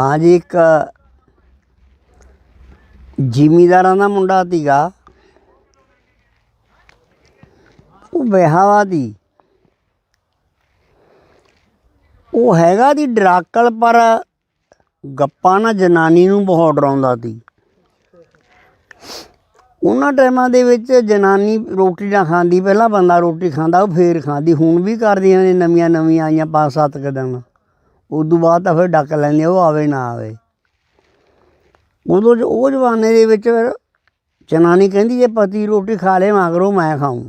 ਹਾਂ ਜੀ, ਇੱਕ ਜ਼ਿਮੀਦਾਰਾਂ ਦਾ ਮੁੰਡਾ ਸੀਗਾ। ਉਹ ਵਿਆਹਵਾ ਦੀ ਉਹ ਹੈਗਾ ਦੀ ਡਰਾਕਲ, ਪਰ ਗੱਪਾਂ ਨਾ ਜਨਾਨੀ ਨੂੰ ਬਹੁਤ ਡਰਾਉਂਦਾ ਸੀ। ਉਹਨਾਂ ਟਾਈਮਾਂ ਦੇ ਵਿੱਚ ਜਨਾਨੀ ਰੋਟੀ ਨਾ ਖਾਂਦੀ, ਪਹਿਲਾਂ ਬੰਦਾ ਰੋਟੀ ਖਾਂਦਾ, ਉਹ ਫੇਰ ਖਾਂਦੀ, ਹੁਣ ਵੀ ਕਰਦੀਆਂ ਨੇ ਨਵੀਆਂ ਨਵੀਆਂ ਆਈਆਂ ਪੰਜ ਸੱਤ ਕੁ ਦਿਨ। ਉਦੋਂ ਬਾਅਦ ਤਾਂ ਫਿਰ ਡੱਕ ਲੈਂਦੇ ਉਹ ਆਵੇ ਨਾ ਆਵੇ। ਉਦੋਂ ਜੋ- ਉਹ ਜ਼ਮਾਨੇ ਦੇ ਵਿੱਚ ਫਿਰ ਜਨਾਨੀ ਕਹਿੰਦੀ ਜੇ ਪਤੀ ਰੋਟੀ ਖਾ ਲੇ ਮਗਰੋਂ ਮੈਂ ਖਾਊਂ।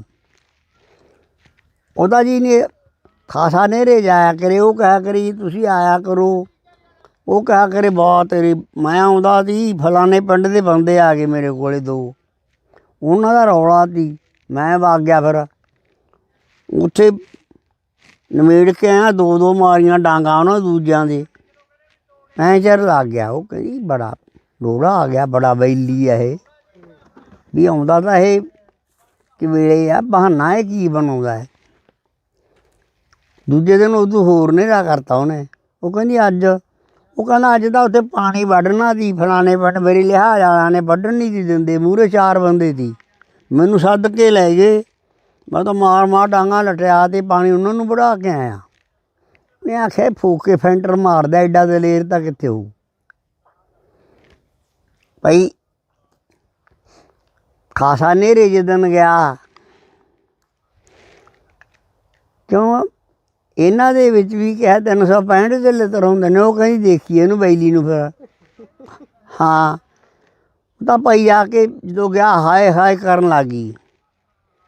ਉਹਦਾ ਜੀ ਨੇ ਖਾਸਾ ਨੇਰੇ ਜਾਇਆ ਕਰੇ, ਉਹ ਕਹਿਆ ਕਰੀ ਤੁਸੀਂ ਆਇਆ ਕਰੋ। ਉਹ ਕਹਿਆ ਕਰੇ ਬਹੁਤ ਤੇਰੀ, ਮੈਂ ਆਉਂਦਾ ਸੀ, ਫਲਾਣੇ ਪਿੰਡ ਦੇ ਬੰਦੇ ਆ ਗਏ ਮੇਰੇ ਕੋਲੇ ਦੋ। ਉਹਨਾਂ ਦਾ ਰੌਲਾ ਸੀ। ਮੈਂ ਵਗ ਗਿਆ ਫਿਰ। ਉੱਥੇ ਨਮੇੜ ਕੇ ਆਇਆ, ਦੋ ਦੋ ਮਾਰੀਆਂ ਡਾਂਗਾ ਉਹਨਾਂ ਦੂਜਿਆਂ ਦੇ। ਐਂ ਚਿਰ ਲੱਗ ਗਿਆ, ਉਹ ਕਹਿੰਦੀ ਬੜਾ ਲੋੜਾ ਆ ਗਿਆ, ਬੜਾ ਬੈਲੀ ਆ ਇਹ। ਵੀ ਆਉਂਦਾ ਤਾਂ ਇਹ ਕਿ ਵੇਲੇ ਆ, ਬਹਾਨਾ ਇਹ ਕੀ ਬਣਾਉਂਦਾ ਹੈ ਦੂਜੇ ਦਿਨ ਉਦੋਂ ਹੋਰ ਨੇਰਾ ਕਰਤਾ ਉਹਨੇ। ਉਹ ਕਹਿੰਦੀ ਅੱਜ, ਉਹ ਕਹਿੰਦਾ ਅੱਜ ਤਾਂ ਉੱਥੇ ਪਾਣੀ ਵੱਢਣਾ ਦੀ ਫਲਾਣੇ ਪਿੰਡ ਮੇਰੀ ਲਿਹਾਜ਼ ਵਾਲਿਆਂ ਨੇ ਵੱਢਣ ਨਹੀਂ ਸੀ ਦਿੰਦੇ, ਮੂਹਰੇ ਚਾਰ ਬੰਦੇ ਸੀ। ਮੈਨੂੰ ਸੱਦ ਕੇ ਲੈ ਗਏ। ਮੈਂ ਤਾਂ ਮਾਰ ਮਾਰ ਡਾਂਗਾ ਲਟਿਆ ਤੇ ਪਾਣੀ ਉਹਨਾਂ ਨੂੰ ਵੜਾ ਕੇ ਆਇਆ। ਉਹਨੇ ਆਖਿਆ, ਇਹ ਫੂਕ ਕੇ ਫੈਂਟਰ ਮਾਰਦਾ ਐਡਾ ਦਲੇਰ ਤਾਂ ਕਿੱਥੇ ਹੋਊ? ਭਾਈ, ਖਾਸਾ ਨੇਰੇ ਜਦੋਂ ਗਿਆ। ਕਿਉਂ? ਇਹਨਾਂ ਦੇ ਵਿੱਚ ਵੀ ਕਿਹਾ 365 ਦੇ ਲਿੱਤਰ ਹੁੰਦੇ ਨੇ, ਉਹ ਕਹਿੰਦੀ ਦੇਖੀਏ ਇਹਨੂੰ ਬੈਲੀ ਨੂੰ ਫਿਰ। ਹਾਂ। ਤਾਂ ਭਾਈ ਆ ਕੇ ਜਦੋਂ ਗਿਆ ਹਾਏ ਹਾਏ ਕਰਨ ਲੱਗੀ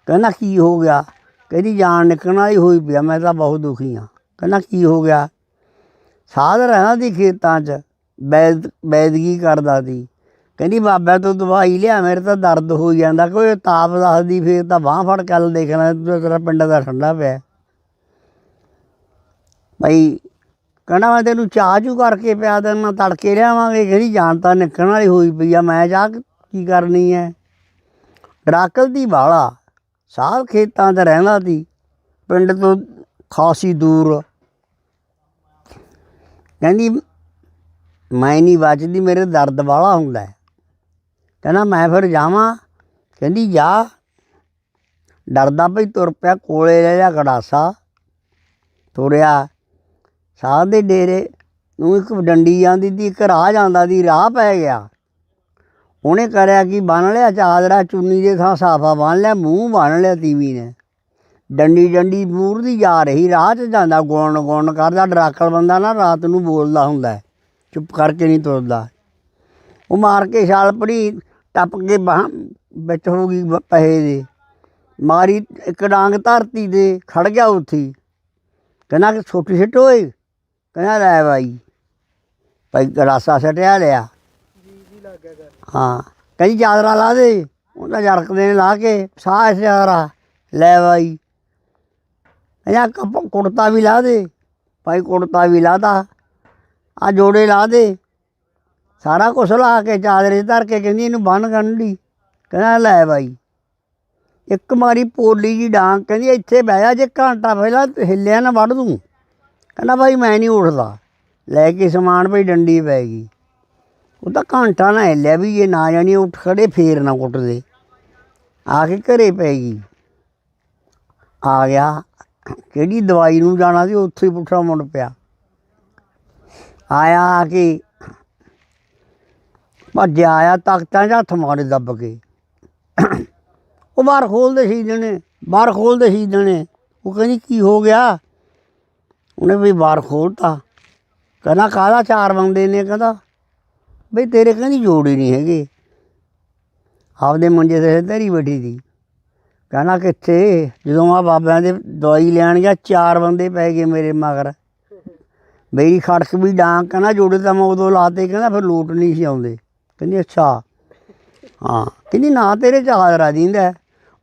ਕਹਿੰਦਾ ਕੀ ਹੋ ਗਿਆ? ਕਹਿੰਦੀ ਜਾਨ ਨਿਕਲਣ ਵਾਲੀ ਹੋਈ ਪਿਆ ਮੈਂ ਤਾਂ ਬਹੁਤ ਦੁਖੀ ਹਾਂ। ਕਹਿੰਦਾ ਕੀ ਹੋ ਗਿਆ? ਸਾਧ ਰਹਿਣਾ ਦੀ ਖੇਤਾਂ 'ਚ, ਬੈਦ, ਬੈਦਗੀ ਕਰਦਾ ਸੀ। ਕਹਿੰਦੀ ਬਾਬਾ ਤੋਂ ਦਵਾਈ ਲਿਆ, ਮੇਰੇ ਤਾਂ ਦਰਦ ਹੋ ਜਾਂਦਾ, ਕੋਈ ਤਾਪ ਦੱਸਦੀ, ਫੇਰ ਤਾਂ ਬਾਹ ਫੜ ਕੇ ਦੇਖਣਾ ਤੇਰਾ ਪਿੰਡ ਦਾ ਠੰਡਾ ਪਿਆ। ਭਾਈ ਕਹਿੰਦਾ ਮੈਂ ਤੈਨੂੰ ਚਾਹ ਚੂ ਕਰਕੇ ਪਿਆ ਦੇਣਾ ਤੜਕੇ ਲਿਆਵਾਂਗੇ, ਕਹਿੰਦੀ ਜਾਨ ਤਾਂ ਨਿਕਲਣ ਵਾਲੀ ਹੋਈ ਪਈ ਆ, ਮੈਂ ਚਾਹ ਕੀ ਕਰਨੀ ਹੈ ਡਰਾਕਲ ਦੀ ਵਾਲਾ। ਸਾਲ ਖੇਤਾਂ 'ਚ ਰਹਿੰਦਾ ਸੀ, ਪਿੰਡ ਤੋਂ ਖਾਸੀ ਦੂਰ। ਕਹਿੰਦੀ, ਮੈਂ ਨਹੀਂ ਬਚਦੀ, ਮੇਰੇ ਦਰਦ ਵਾਲਾ ਹੁੰਦਾ ਕਹਿੰਦਾ, ਮੈਂ ਫਿਰ ਜਾਵਾਂ। ਕਹਿੰਦੀ, ਜਾ। ਡਰਦਾ ਭਈ ਤੁਰ ਪਿਆ, ਕੋਲੇ ਲੈ ਜਾ ਗੜਾਸਾ। ਤੁਰਿਆ, ਸਾਹ ਦੇ ਡੇਰੇ ਨੂੰ ਇੱਕ ਡੰਡੀ ਜਾਂਦੀ ਦੀ ਇੱਕ ਰਾਹ ਜਾਂਦਾ ਦੀ ਰਾਹ ਪੈ ਗਿਆ। ਉਹਨੇ ਕਰਿਆ ਕਿ, ਬੰਨ ਲਿਆ ਚਾਦਰਾ, ਚੁੰਨੀ ਦੇ ਥਾਂ ਸਾਫਾ ਬੰਨ ਲਿਆ, ਮੂੰਹ ਬੰਨ ਲਿਆ ਤੀਵੀ ਨੇ। ਡੰਡੀ ਡੰਡੀ ਮੂਰ ਦੀ ਜਾ ਰਹੀ, ਰਾਹ 'ਚ ਜਾਂਦਾ ਗੁਣ ਗੁਣ ਕਰਦਾ, ਡਰਾਕਲ ਬੰਦਾ ਨਾ ਰਾਤ ਨੂੰ ਬੋਲਦਾ ਹੁੰਦਾ ਚੁੱਪ ਕਰਕੇ ਨਹੀਂ ਤੁਰਦਾ। ਉਹ ਮਾਰ ਕੇ ਛਾਲ ਪੜੀ ਟੱਪ ਕੇ ਬਾਹ ਵਿੱਚ ਹੋ ਗਈ ਬ- ਪਹੇ ਦੇ। ਮਾਰੀ ਇੱਕ ਡਾਂਗ ਧਰਤੀ ਦੇ ਖੜ ਗਿਆ ਉੱਥੇ। ਕਹਿੰਦਾ ਕਿ ਛੋਟੀ ਸਿੱਟ ਹੋਏ ਕਹਿੰਦਾ, ਲੈ ਬਾਈ। ਭਾਈ ਰਾਸਾ ਸਟਿਆ ਲਿਆ। ਹਾਂ, ਕਹਿੰਦੀ ਚਾਦਰਾ ਲਾ ਦੇ ਉਹਦਾ ਜਰਕਦੇ ਨੇ ਲਾ ਕੇ, ਸਾਹ ਚਾਦਰਾ ਲੈ ਬਾਈ। ਇਹ ਕੱਪ ਕੁੜਤਾ ਵੀ ਲਾ ਦੇ, ਭਾਈ ਕੁੜਤਾ ਵੀ ਲਾਦਾ ਆ ਜੋੜੇ ਲਾ ਦੇ। ਸਾਰਾ ਕੁਛ ਲਾ ਕੇ, ਚਾਦਰੇ 'ਚ ਧਰ ਕੇ ਕਹਿੰਦੀ ਇਹਨੂੰ ਬੰਨ ਕਰਨ ਗੰਢੀ ਕਹਿੰਦਾ ਲੈ ਬਾਈ। ਇੱਕ ਮਾਰੀ ਪੋਲੀ ਜੀ ਡਾਂਗ, ਕਹਿੰਦੀ ਇੱਥੇ ਬਹਿ ਜਾ, ਜੇ ਘੰਟਾ ਪਹਿਲਾਂ ਹਿੱਲਿਆ ਨਾ ਵੱਢ ਦੂੰ। ਕਹਿੰਦਾ ਭਾਈ ਮੈਂ ਨਹੀਂ ਉੱਠਦਾ। ਲੈ ਕੇ ਸਮਾਨ ਭਈ ਡੰਡੀ ਪੈ ਗਈ। ਉਹ ਤਾਂ ਘੰਟਾ ਨਾ ਹਿੱਲਿਆ ਵੀ ਜੇ ਨਾ ਜਾਣੀ ਉੱਠ ਖੜੇ ਫੇਰ ਨਾ ਕੁੱਟਦੇ। ਆ ਕੇ ਘਰੇ ਪੈ ਗਈ। ਆ ਗਿਆ। ਕਿਹੜੀ ਦਵਾਈ ਨੂੰ ਜਾਣਾ ਸੀ, ਉੱਥੇ ਹੀ ਪੁੱਠਾ ਮੁੜ ਪਿਆ। ਆਇਆ ਆ ਕੇ ਭੱਜਿਆ, ਆਇਆ ਤਖਤਾਂ 'ਚ ਹੱਥ ਮਾਰੇ ਦੱਬ ਕੇ। ਉਹ ਬਾਹਰ ਖੋਲਦੇ ਸੀ ਜਣੇ ਬਾਹਰ ਖੋਲਦੇ ਸੀ ਜਣੇ ਉਹ ਕਹਿੰਦੀ, ਕੀ ਹੋ ਗਿਆ? ਉਹਨੇ ਵੀ ਬਾਹਰ ਖੋਲਤਾ। ਕਹਿੰਦਾ, ਕਾਹਦਾ ਚਾਰ ਬੰਦੇ ਨੇ? ਕਹਿੰਦਾ ਬਈ ਤੇਰੇ ਕਹਿੰਦੀ ਜੋੜੀ ਨਹੀਂ ਹੈਗੇ। ਆਪਦੇ ਮੰਜੇ ਤੇ ਧਰੀ ਬੈਠੀ ਸੀ। ਕਹਿੰਦਾ ਕਿੱਥੇ? ਜਦੋਂ ਆ ਬਾਬਿਆਂ ਦੇ ਦਵਾਈ ਲੈਣ ਗਿਆ, ਚਾਰ ਬੰਦੇ ਪੈ ਗਏ ਮੇਰੇ ਮਗਰ। ਮੇਰੀ ਖੜਕ ਵੀ ਡਾਂਗ, ਕਹਿੰਦਾ ਜੋੜੇ ਤਾਂ ਮੈਂ ਉਦੋਂ ਲਾਤੇ, ਕਹਿੰਦਾ ਫਿਰ ਲੋਟ ਨਹੀਂ ਸੀ ਆਉਂਦੇ। ਕਹਿੰਦੀ ਅੱਛਾ। ਹਾਂ, ਕਹਿੰਦੀ ਨਾ ਤੇਰੇ ਚਾਦਰਾ ਦਿੰਦਾ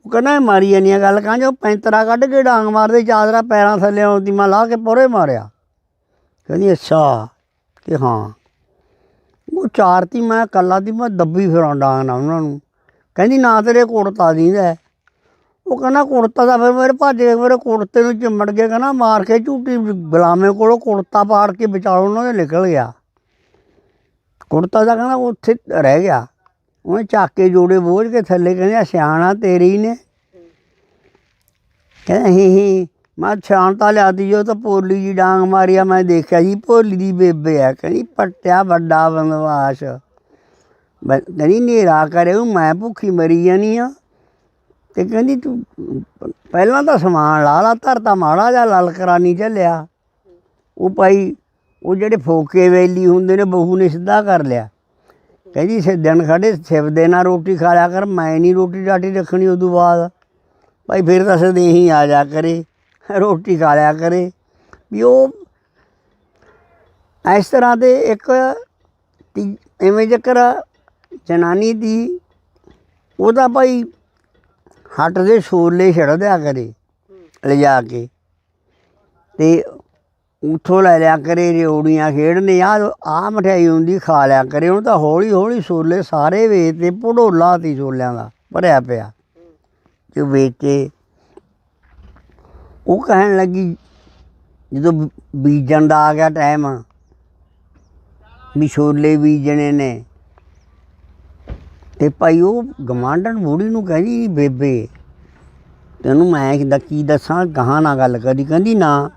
ਉਹ ਕਹਿੰਦਾ ਮਾਰੀ ਜਾਨੀ ਗੱਲ ਕਾਂ ਜੋ ਪੈਂਤਰਾ ਕੱਢ ਕੇ ਡਾਂਗ ਮਾਰਦੇ, ਚਾਦਰਾ ਪੈਰਾਂ ਥੱਲੇ ਆਉਂਦੀ, ਮੈਂ ਲਾ ਕੇ ਪਰੇ ਮਾਰਿਆ। ਕਹਿੰਦੀ ਅੱਛਾ ਕਿ ਹਾਂ। ਉਹ ਚਾਰ ਤੀ ਮੈਂ ਕੱਲਾ ਤੀ, ਮੈਂ ਦੱਬੀ ਫਿਰਾਂ ਡਾਂਗ ਉਹਨਾਂ ਨੂੰ। ਕਹਿੰਦੀ, ਨਾ ਤੇਰੇ ਕੁੜਤਾ ਦਿੰਦਾ ਉਹ ਕਹਿੰਦਾ, ਕੁੜਤਾ ਦਾ ਫਿਰ ਮੇਰੇ ਭੱਜ ਕੇ ਮੇਰੇ ਕੁੜਤੇ ਨੂੰ ਚਿੰਮੜ ਕੇ ਕਹਿੰਦਾ, ਮਾਰ ਕੇ ਝੂਟੀ ਗੁਲਾਮੇ ਕੋਲੋਂ ਕੁੜਤਾ ਪਾੜ ਕੇ ਵਿਚਾਲੋਂ ਉਹਨਾਂ ਦੇ ਨਿਕਲ ਗਿਆ। ਕੁੜਤਾ ਦਾ ਕਹਿੰਦਾ, ਉੱਥੇ ਰਹਿ ਗਿਆ। ਉਹਨੇ ਚਾਕੇ ਜੋੜੇ ਬੋਝ ਕੇ ਥੱਲੇ ਕਹਿੰਦਾ ਸਿਆਣਾ ਤੇਰੀ ਨੇ। ਕਹਿੰਦਾ, ਹੀ ਹੀ। ਮੈਂ ਛਾਣ ਤਾਂ ਲਿਆਦੀ ਉਹ ਤਾਂ ਪੋਲੀ ਜੀ ਡਾਂਗ ਮਾਰਿਆ, ਮੈਂ ਦੇਖਿਆ ਜੀ, ਭੋਲੀ ਦੀ ਬੇਬੇ ਆ, ਕਹਿੰਦੀ ਪੱਟਿਆ ਵੱਡਾ ਬਨਵਾਸ ਕਹਿੰਦੀ ਨੇਰਾ ਕਰੇ ਮੈਂ ਭੁੱਖੀ ਮਰੀ ਜਾਨੀ ਆ। ਤੇ ਕਹਿੰਦੀ ਤੂੰ, ਪਹਿਲਾਂ ਤਾਂ ਸਮਾਨ ਲਾ ਲਾ ਧਰਤਾ ਮਾੜਾ ਜਿਹਾ ਲਲਕਰਾ ਨਹੀਂ ਚੱਲਿਆ। ਉਹ ਭਾਈ, ਉਹ ਜਿਹੜੇ ਫੋਕੇ ਵੇਲੀ ਹੁੰਦੇ ਨੇ, ਬਹੂ ਨੇ ਸਿੱਧਾ ਕਰ ਲਿਆ। ਕਹਿੰਦੀ ਸੇ ਦਿਨ ਖੜੇ ਸਿਵਦੇ ਨਾਲ ਰੋਟੀ ਖਾ ਲਿਆ ਕਰ, ਮੈਂ ਨਹੀਂ ਰੋਟੀ ਡਾਟੀ ਰੱਖਣੀ ਉਦੋਂ ਬਾਅਦ। ਭਾਈ ਫਿਰ ਤਾਂ ਸਦੇਹੀ ਆ ਜਾ ਕਰੇ। ਰੋਟੀ ਖਾ ਲਿਆ ਕਰੇ। ਵੀ ਉਹ ਇਸ ਤਰ੍ਹਾਂ ਦੇ ਇੱਕ ਤੀ- ਐਵੇਂ ਜੇਕਰ ਜਨਾਨੀ ਦੀ ਉਹਦਾ ਭਾਈ ਹੱਟ ਦੇ ਛੋਲੇ ਛੱਡ ਦਿਆ ਕਰੇ ਲਿਜਾ ਕੇ। ਤੇ ਉੱਥੋਂ ਲੈ ਲਿਆ ਕਰੇ, ਰਿਉੜੀਆਂ ਖੇਡਨੇ ਆ ਆ ਮਠਿਆਈ ਹੁੰਦੀ ਖਾ ਲਿਆ ਕਰੇ। ਉਹਨੂੰ ਤਾਂ ਹੌਲੀ ਹੌਲੀ ਛੋਲੇ ਸਾਰੇ ਵੇਚ ਤੇ ਭੜੋਲਾ ਤੀ ਛੋਲਿਆਂ ਦਾ, ਭਰਿਆ ਪਿਆ। ਜੋ ਵੇਚੇ ਉਹ ਕਹਿਣ ਲੱਗੀ, ਜਦੋਂ ਬ- ਬੀਜਣ ਦਾ ਆ ਗਿਆ ਟਾਈਮ ਵੀ ਛੋਲੇ ਬੀਜਣੇ ਨੇ। ਤੇ ਭਾਈ ਉਹ ਗਮਾਂਡਣ ਬੁੜੀ ਨੂੰ ਕਹਿੰਦੀ ਬੇਬੇ, ਤੈਨੂੰ ਮੈਂ ਕਿਦਾ ਕੀ ਦੱਸਾਂ, ਗਾਹਾਂ ਨਾਲ ਗੱਲ ਕਰੀ, ਕਹਿੰਦੀ ਨਾ।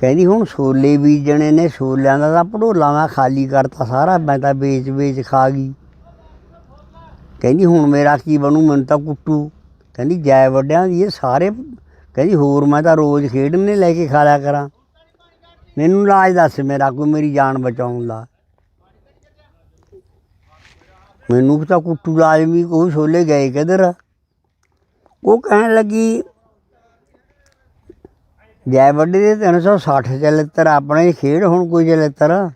ਕਹਿੰਦੀ ਹੁਣ ਛੋਲੇ ਬੀਜਣੇ ਨੇ, ਛੋਲਿਆਂ ਦਾ ਤਾਂ ਭੜੋਲਾ ਮੈਂ ਖਾਲੀ ਕਰਤਾ ਸਾਰਾ, ਮੈਂ ਤਾਂ ਵੇਚ ਵੇਚ ਖਾ ਗਈ। ਕਹਿੰਦੀ ਹੁਣ ਮੇਰਾ ਕੀ ਬਣੂ, ਮੈਨੂੰ ਤਾਂ ਕੁੱਟੂ। ਕਹਿੰਦੀ ਜੈ ਵੱਡਿਆਂ ਦੀ ਇਹ ਸਾਰੇ ਕਹਿੰਦੀ, ਹੋਰ ਮੈਂ ਤਾਂ ਰੋਜ਼ ਖੇਡ ਨੇ ਲੈ ਕੇ ਖਾ ਲਿਆ ਕਰਾਂ। ਮੈਨੂੰ ਇਲਾਜ ਦੱਸ ਮੇਰਾ ਕੋਈ, ਮੇਰੀ ਜਾਨ ਬਚਾਉਣ ਦਾ। ਮੈਨੂੰ ਤਾਂ ਕੁੱਟੂ ਲਾਜ਼ਮੀ ਕੋਈ ਛੋਲੇ ਗਏ ਕਿਧਰ? ਉਹ ਕਹਿਣ ਲੱਗੀ ਜੈ ਵੱਡੇ ਦੇ 360 ਚਲਿੱਤਰ ਆਪਣੇ ਖੇਡ, ਹੁਣ ਕੋਈ ਚਲਿੱਤਰ?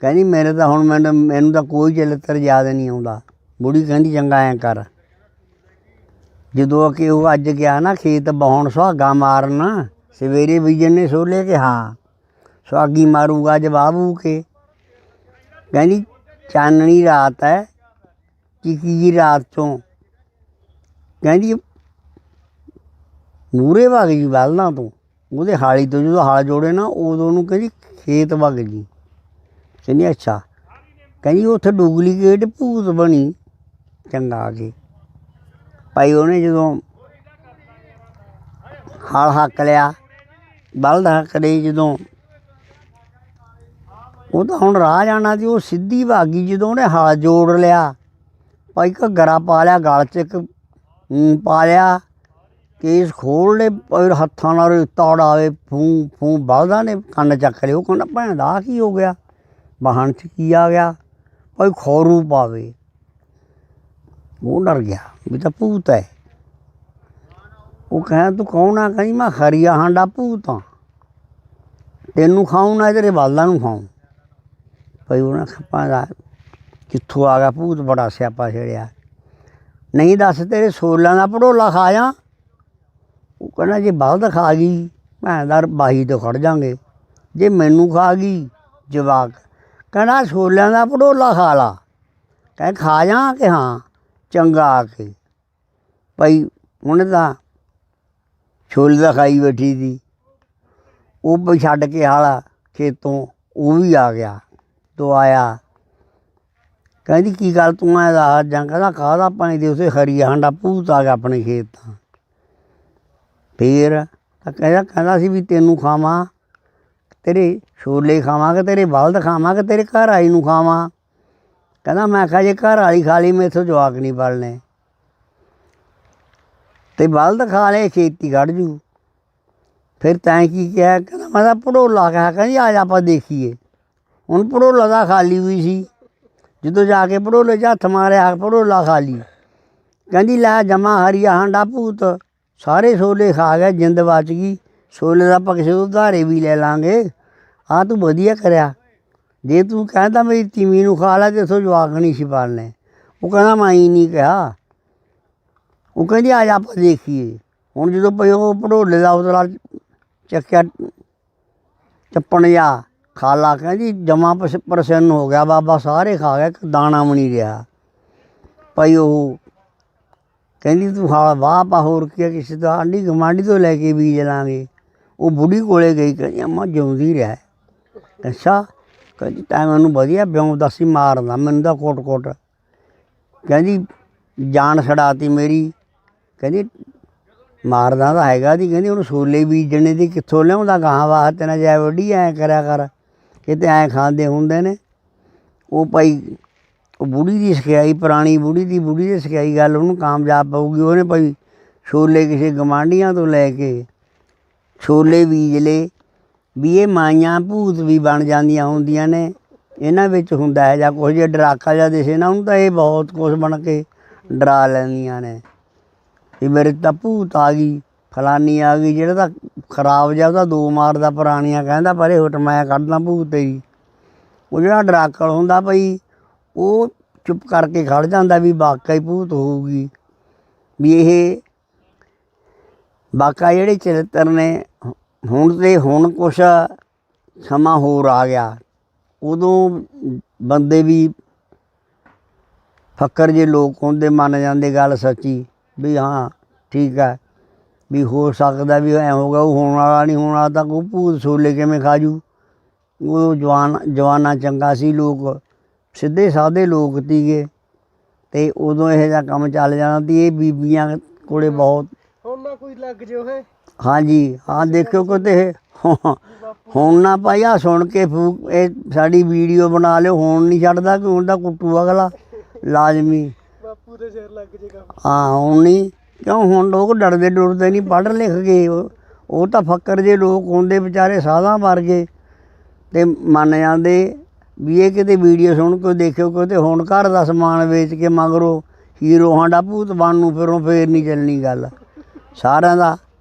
ਕਹਿੰਦੀ, ਮੇਰੇ ਤਾਂ ਹੁਣ ਮੈਨੂੰ ਮੈਨੂੰ ਤਾਂ ਕੋਈ ਚਲਿੱਤਰ ਯਾਦ ਨਹੀਂ ਆਉਂਦਾ। ਬੁੜੀ ਕਹਿੰਦੀ, ਚੰਗਾ ਐ ਕਰ। ਜਦੋਂ ਕਿ ਉਹ ਅੱਜ ਗਿਆ ਨਾ ਖੇਤ ਬਹਾਉਣ ਸੁਹਾਗਾ ਮਾਰਨ, ਸਵੇਰੇ ਬੀਜਣ ਨੇ ਸੋਲੇ ਕਿ ਹਾਂ, ਸੁਹਾਗੀ ਮਾਰੂਗਾ ਜਵਾਬੂ ਕੇ। ਕਹਿੰਦੀ, ਚਾਨਣੀ ਰਾਤ ਹੈ ਚਿੱਕੀ ਜੀ ਰਾਤ ਤੋਂ ਕਹਿੰਦੀ, ਮੂਰੇ ਵਗ ਜੀ ਬਲਦਾਂ ਤੋਂ। ਉਹਦੇ ਹਾਲੀ ਤੋਂ ਜਦੋਂ ਹਾਲ ਜੋੜੇ ਨਾ, ਉਦੋਂ ਨੂੰ ਕਹਿੰਦੀ, ਖੇਤ ਵਗ ਜੀ ਕਹਿੰਦੀ, ਅੱਛਾ। ਕਹਿੰਦੀ, ਉੱਥੇ ਡੁਪਲੀਕੇਟ ਭੂਤ ਬਣੀ। ਚੰਗਾ ਆ ਗਈ ਭਾਈ ਉਹਨੇ ਜਦੋਂ ਹਾਲ ਹੱਕ ਲਿਆ ਬਲਦ ਹੱਕ ਲਈ ਜਦੋਂ ਉਹ ਤਾਂ ਹੁਣ ਰਾਹ ਜਾਣਾ ਸੀ, ਉਹ ਸਿੱਧੀ ਭਾਗੀ ਜਦੋਂ ਉਹਨੇ ਹਾਲ ਜੋੜ ਲਿਆ, ਭਾਈ ਘੱਗਰਾ ਪਾ ਲਿਆ, ਗਲ 'ਚ ਇੱਕ ਊਂ ਪਾ ਲਿਆ, ਕੇਸ ਖੋਲ ਲੈ ਪਰ ਹੱਥਾਂ ਨਾਲ ਤੌੜਾਵੇ ਫੂ ਫੂ ਬਲਦਾਂ ਨੇ ਕੰਨ ਚੱਕ ਲਿਓ ਕਹਿੰਦਾ ਭੈਣ ਦਾ ਆਹ ਕੀ ਹੋ ਗਿਆ ਬਾਹਣ 'ਚ ਕੀ ਆ ਗਿਆ, ਭਾਈ ਖੋਰੂ ਪਾਵੇ। ਉਹ ਡਰ ਗਿਆ, ਵੀ ਤਾਂ ਭੂਤ ਹੈ। ਉਹ ਕਹਿੰਦਾ, ਤੂੰ ਕੌਣ ਆ? ਕਹਿੰਦੀ, ਮੈਂ ਖਰੀਆ ਹਾਂਡਾ ਭੂਤ ਆ ਤੈਨੂੰ ਖਾਉਂ ਨਾ, ਤੇਰੇ ਬਾਲਾਂ ਨੂੰ ਖਾਉਂ ਭਾਈ ਉਹਨਾਂ ਖੱਪਾਂ ਦਾ ਕਿੱਥੋਂ ਆ ਗਿਆ, ਭੂਤ ਬੜਾ ਸਿਆਪਾ ਛੇੜਿਆ। ਨਹੀਂ ਦੱਸ, ਤੇਰੇ ਸੋਲਾਂ ਦਾ ਭੜੋਲਾ ਖਾਇਆ ਉਹ ਕਹਿੰਦਾ, ਜੇ ਬਲਦ ਖਾ ਗਈ ਭੈਣ ਦਰ ਬਾਹੀ ਤੋਂ ਖੜ ਜਾਾਂਗੇ। ਜੇ ਮੈਨੂੰ ਖਾ ਗਈ, ਜਵਾਕ। ਕਹਿੰਦਾ ਛੋਲਿਆਂ ਦਾ ਭੜੋਲਾ ਖਾ ਲਾ। ਕਹਿ ਖਾ ਜਾ ਕਿ ਹਾਂ? ਚੰਗਾ ਆ ਕੇ। ਭਾਈ ਉਹਨੇ ਤਾਂ ਛੋਲੇ ਦਾ ਖਾਈ ਬੈਠੀ ਸੀ। ਉਹ ਵੀ ਛੱਡ ਕੇ ਹਾਲਾ ਖੇਤੋਂ, ਉਹ ਵੀ ਆ ਗਿਆ, ਤੋ ਆਇਆ। ਕਹਿੰਦੀ, ਕੀ ਗੱਲ ਤੂੰ ਐ ਦਾ ਜਾਂ ਕਹਿੰਦਾ ਕਾਹਦਾ ਪਾਣੀ ਦੇ ਉਸੇ ਹਰੀ ਹਾਂਡਾ ਭੂਤ ਆ ਗਿਆ ਆਪਣੇ ਖੇਤ ਤਾਂ। ਫੇਰ ਕਹਿੰਦਾ ਕਹਿੰਦਾ ਸੀ ਵੀ ਤੈਨੂੰ ਖਾਵਾਂ, ਤੇਰੇ ਛੋਲੇ ਖਾਵਾਂਗੇ ਤੇਰੇ ਬਲਦ ਖਾਵਾਂਗੇ ਤੇਰੇ ਘਰ ਆਈ ਨੂੰ ਖਾਵਾਂ? ਕਹਿੰਦਾ, ਮੈਂ ਕਿਹਾ, ਜੇ ਘਰ ਵਾਲੀ ਖਾ ਲਈ, ਮੈਥੋਂ ਜਵਾਕ ਨਹੀਂ ਬਲਨੇ ਤੇ ਬਲਦ ਖਾ ਲਏ ਖੇਤੀ ਕੱਢ ਜੂ। ਫਿਰ ਤੈਂ ਕੀ ਕਿਹਾ? ਕਹਿੰਦਾ, ਮੈਂ ਤਾਂ ਪੜੋਲਾ ਕਿਹਾ, ਕਹਿੰਦੀ ਆ ਜਾ ਆਪਾਂ ਦੇਖੀਏ। ਹੁਣ ਪੜੋਲਾ ਦਾ ਖਾਲੀ ਹੋਈ ਸੀ। ਜਦੋਂ ਜਾ ਕੇ ਭੜੋਲੇ 'ਚ ਹੱਥ ਮਾਰਿਆ ਪੜੋਲਾ ਖਾਲੀ। ਕਹਿੰਦੀ, ਲੈ ਜਮਾ ਹਰੀਆ ਹਾਂਡਾ ਭੂਤ, ਸਾਰੇ ਛੋਲੇ ਖਾ ਗਏ ਜਿੰਦ ਬਚ ਗਈ। ਸੋਲੇ ਦਾ ਆਪਾਂ ਕਿਸੇ ਤੋਂ ਉਧਾਰੇ ਵੀ ਲੈ ਲਾਂਗੇ। ਆ ਤੂੰ ਵਧੀਆ ਕਰਿਆ। ਜੇ ਤੂੰ ਕਹਿੰਦਾ ਮੇਰੀ ਤੀਵੀਂ ਨੂੰ ਖਾ ਲੈ ਤੇ ਇਥੋਂ ਜਵਾਕ ਨਹੀਂ ਸੀ ਪਾਲਨੇ ਉਹ ਕਹਿੰਦਾ ਮੈਂ ਹੀ ਨਹੀਂ ਕਿਹਾ। ਉਹ ਕਹਿੰਦੀ ਆ ਆਪਾਂ ਦੇਖੀਏ। ਹੁਣ ਜਦੋਂ ਪਈ ਉਹ ਭੜੋਲੇ ਦਾ ਉਤਲਾ ਚੱਕਿਆ, ਚੱਪਣ ਜਾ ਖਾਲਾ ਕਹਿੰਦੀ ਜਮਾ ਪ੍ਰਸੰਨ ਹੋ ਗਿਆ, ਬਾਬਾ ਸਾਰੇ ਖਾ ਗਿਆ, ਇੱਕ ਦਾਣਾ ਵੀ ਨਹੀਂ ਰਿਹਾ। ਭਾਈ ਉਹ ਕਹਿੰਦੀ ਤੂੰ ਹਾਂ ਵਾਹ ਪਾ ਹੋਰ ਕੀ ਕਿਸੇ ਦਾ ਆਂਢੀ ਗਮਾਂਡੀ ਤੋਂ ਲੈ ਕੇ ਬੀਜ ਲਾਂਗੇ। ਉਹ ਬੁੜੀ ਕੋਲੇ ਗਈ, ਕਹਿੰਦੀ ਅੰਮਾ ਜਿਉਂਦੀ ਰਹਿ। ਅੱਛਾ ਕਹਿੰਦੀ ਤੈਂ ਮੈਨੂੰ ਵਧੀਆ ਬਿਉਂ ਦੱਸੀ ਮਾਰਦਾ, ਮੈਨੂੰ ਤਾਂ ਕੋਟ-ਕੋਟ। ਕਹਿੰਦੀ ਜਾਨ ਛੜਾਤੀ ਮੇਰੀ। ਕਹਿੰਦੀ ਮਾਰਦਾ ਤਾਂ ਹੈਗਾ ਦੀ ਕਹਿੰਦੀ ਉਹਨੂੰ ਛੋਲੇ ਬੀਜਣੇ ਦੀ ਕਿੱਥੋਂ ਲਿਆਉਂਦਾ, ਗਾਹਾਂ ਵਾਸਤੇ ਨਾ ਜਾਇ ਵੱਡੀ ਐ ਕਰਿਆ ਕਰ। ਕਿਤੇ ਐ ਖਾਂਦੇ ਹੁੰਦੇ ਨੇ। ਉਹ ਭਾਈ, ਉਹ ਬੁੜੀ ਦੀ ਸਿਖਾਈ ਪੁਰਾਣੀ ਬੁੜੀ ਦੀ ਬੁੜੀ ਦੀ ਸਿਖਾਈ ਗੱਲ ਉਹਨੂੰ ਕਾਮਯਾਬ ਪਊਗੀ। ਉਹਨੇ ਭਾਈ ਛੋਲੇ ਕਿਸੇ ਗਮਾਂਡੀਆਂ ਤੋਂ ਲੈ ਕੇ ਛੋਲੇ ਬੀਜ ਲਏ। ਵੀ ਇਹ ਮਾਈਆਂ ਭੂਤ ਵੀ ਬਣ ਜਾਂਦੀਆਂ ਹੁੰਦੀਆਂ ਨੇ। ਇਹਨਾਂ ਵਿੱਚ ਹੁੰਦਾ ਹੈ ਜਾਂ ਕੁਝ ਜਿਹਾ ਡਰਾਕਾ ਜਿਹਾ ਦਿਸੇ ਨਾ, ਉਹਨੂੰ ਤਾਂ ਇਹ ਬਹੁਤ ਕੁਝ ਬਣ ਕੇ ਡਰਾ ਲੈਂਦੀਆਂ ਨੇ। ਵੀ ਮੇਰੇ ਤਾਂ ਭੂਤ ਆ ਗਈ, ਫਲਾਨੀ ਆ ਗਈ, ਜਿਹੜਾ ਤਾਂ ਖਰਾਬ ਜਿਹਾ, ਉਹਦਾ ਦੋ ਮਾਰਦਾ ਪੁਰਾਣੀਆਂ ਕਹਿੰਦਾ, ਪਰੇ ਹੁਟ ਮੈਂ ਕੱਢਦਾ ਭੂਤ ਤੇਰੀ ਉਹ ਜਿਹੜਾ ਡਰਾਕਲ ਹੁੰਦਾ ਭਈ ਉਹ ਚੁੱਪ ਕਰਕੇ ਖੜ ਜਾਂਦਾ ਵੀ ਵਾਕਈ ਭੂਤ ਹੋਊਗੀ। ਵੀ ਇਹ ਬਾਕਾ ਜਿਹੜੇ ਚਰਿੱਤਰ ਨੇ ਹੁਣ ਤੇ ਹੁਣ ਕੁਛ ਸਮਾਂ ਹੋਰ ਆ ਗਿਆ। ਉਦੋਂ ਬੰਦੇ ਵੀ ਫੱਕਰ ਜੇ ਲੋਕ ਹੁੰਦੇ, ਮੰਨ ਜਾਂਦੇ ਗੱਲ ਸੱਚੀ, ਵੀ ਹਾਂ, ਠੀਕ ਹੈ, ਵੀ ਹੋ ਸਕਦਾ ਵੀ ਐ ਹੋਗਾ ਉਹ ਹੋਣ ਵਾਲਾ ਨਹੀਂ, ਹੋਣ ਵਾਲਾ ਤਾਂ ਕੋਈ ਭੂਤ ਛੋਲੇ ਕਿਵੇਂ ਖਾਜੂ ਉਹ ਜਵਾਨ, ਜਵਾਨਾ ਚੰਗਾ ਸੀ ਲੋਕ, ਸਿੱਧੇ ਸਾਦੇ ਲੋਕ ਤੀਗੇ ਤੇ ਉਦੋਂ ਇਹ ਜਿਹਾ ਕੰਮ ਚੱਲ ਜਾਣਾ ਤੀ ਇਹ ਬੀਬੀਆਂ ਕੋਲੇ ਬਹੁਤ ਹੁਣ ਨਾ ਕੋਈ ਲੱਗ ਜਿਓ ਹੈ। ਹਾਂਜੀ ਹਾਂ ਦੇਖਿਓ ਕਿਤੇ ਹੁਣ ਨਾ ਭਾਈ ਆ ਸੁਣ ਕੇ ਫੂਕ ਇਹ ਸਾਡੀ ਵੀਡੀਓ ਬਣਾ ਲਿਓ ਹੁਣ ਨਹੀਂ ਛੱਡਦਾ ਕਿ ਹੁਣ ਤਾਂ ਕੁੱਟੂ ਅਗਲਾ ਲਾਜ਼ਮੀ। ਬਾਪੂ ਦੇ ਸਿਰ ਲੱਗ ਜੇ ਕੰਮ। ਹਾਂ ਹੁਣ ਨਹੀਂ ਕਿਉਂ ਹੁਣ ਲੋਕ ਡਰਦੇ ਡਰਦੇ ਨਹੀਂ ਪੜ੍ਹ ਲਿਖ ਗਏ ਉਹ ਉਹ ਤਾਂ ਫੱਕਰ ਜੇ ਲੋਕ ਹੁੰਦੇ ਵਿਚਾਰੇ ਸਾਧਾਂ ਵਰਗੇ ਤੇ ਮੰਨ ਜਾਂਦੇ ਵੀ ਇਹ ਕਿਤੇ ਵੀਡੀਓ ਸੁਣ ਕੇ ਦੇਖਿਓ ਕਿਤੇ ਹੁਣ ਘਰ ਦਾ ਸਮਾਨ ਵੇਚ ਕੇ ਮਗਰੋਂ ਹੀਰੋ ਹਾਂਡਾ ਭੂਤ ਬਣ ਨੂੰ ਫਿਰੋਂ ਫੇਰ ਨਹੀਂ ਚੱਲਣੀ ਗੱਲ। ਸਾਰਿਆਂ ਦਾ